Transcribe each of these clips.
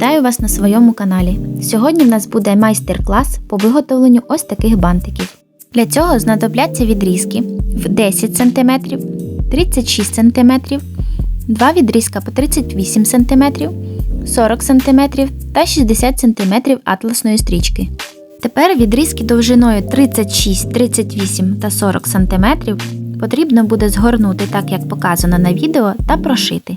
Вітаю вас на своєму каналі. Сьогодні в нас буде майстер-клас по виготовленню ось таких бантиків. Для цього знадобляться відрізки в 10 см, 36 см, два відрізка по 38 см, 40 см та 60 см атласної стрічки. Тепер відрізки довжиною 36, 38 та 40 см потрібно буде згорнути так, як показано на відео, та прошити.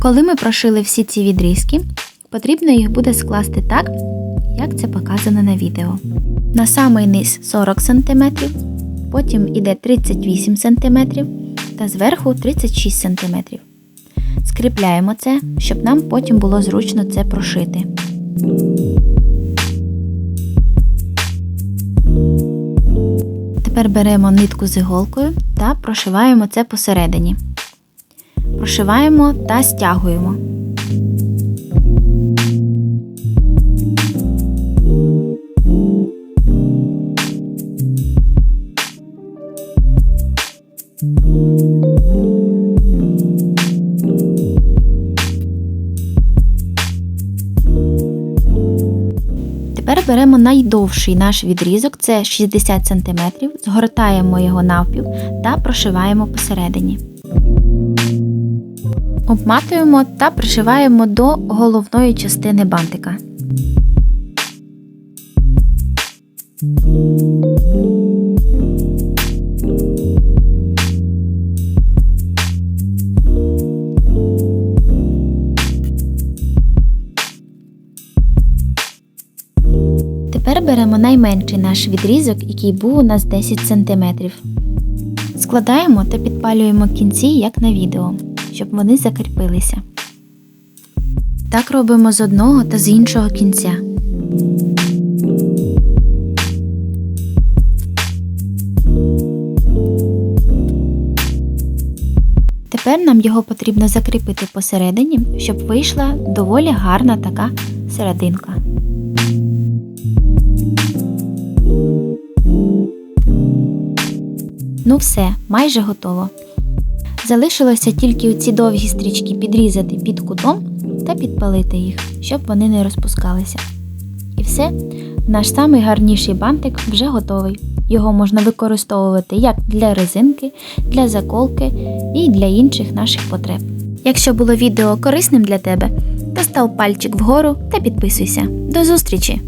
Коли ми прошили всі ці відрізки, потрібно їх буде скласти так, як це показано на відео. На самий низ 40 см, потім іде 38 см та зверху 36 см. Скріпляємо це, щоб нам потім було зручно це прошити. Тепер беремо нитку з іголкою та прошиваємо це посередині. Прошиваємо та стягуємо. Тепер беремо найдовший наш відрізок, це 60 см, згортаємо його навпіл та прошиваємо посередині. Обматуємо та пришиваємо до головної частини бантика. Тепер беремо найменший наш відрізок, який був у нас 10 см. Складаємо та підпалюємо кінці, як на відео, щоб вони закріпилися. Так робимо з одного та з іншого кінця. Тепер нам його потрібно закріпити посередині, щоб вийшла доволі гарна така серединка. Ну все, майже готово. Залишилося тільки ці довгі стрічки підрізати під кутом та підпалити їх, щоб вони не розпускалися. І все, наш самий гарніший бантик вже готовий. Його можна використовувати як для резинки, для заколки і для інших наших потреб. Якщо було відео корисним для тебе, то став пальчик вгору та підписуйся. До зустрічі!